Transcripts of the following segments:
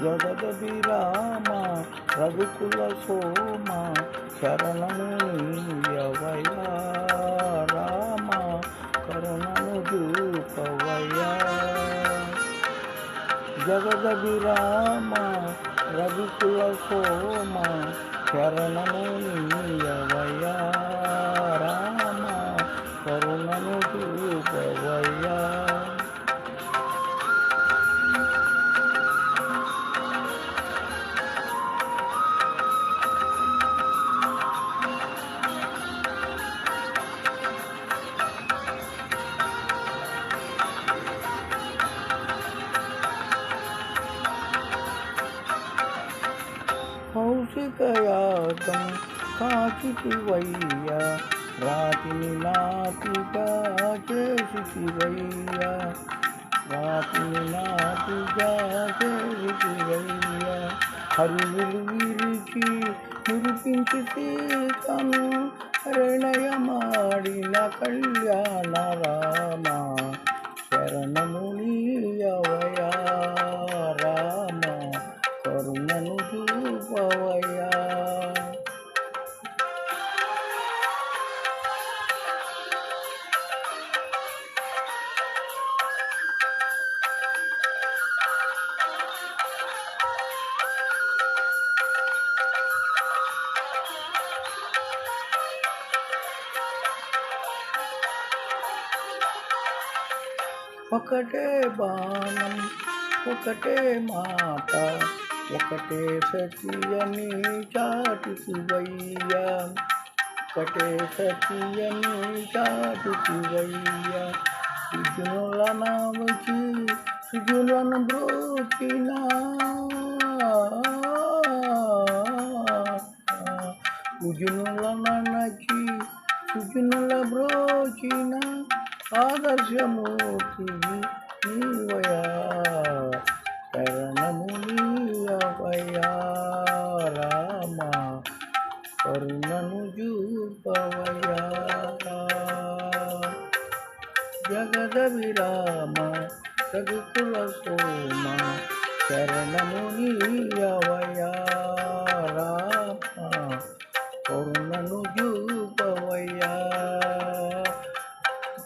జగదభిరామ రఘుకుల సోమ శరణము నీయవయా రామ కరుణను చూపవయా జగదభిరామ రఘుకుల సోమ శరణము నీయవయా రామ కరుణను చూపవయా కౌశికయాగం కాచితివయ్యా రాతిని నాటిగా చేసి వయ్య రాతిని నాటిగా చేసి వయ్య హరువులు విరిచి మురిపించి సీతను ప్రణయమాడిన కళ్యాణ రామ శరణము ఒకటే బాణం ఒకటే మాట ఒకటే సతియని చాటుకువయ్యా ఒకటే సతియని చాటుకువయ్యా సుజనుల నామచి సుజులను బ్రోచిన ఉజునుల ననచి సుజనుల బ్రోచిన ఆదర్శమూర్తిని నీవయా. శరణము నీవయా రామ కరుణను చూపవయా. జగద విరామ రఘుకుల సోమ శరణము నీయవయా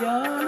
Yeah.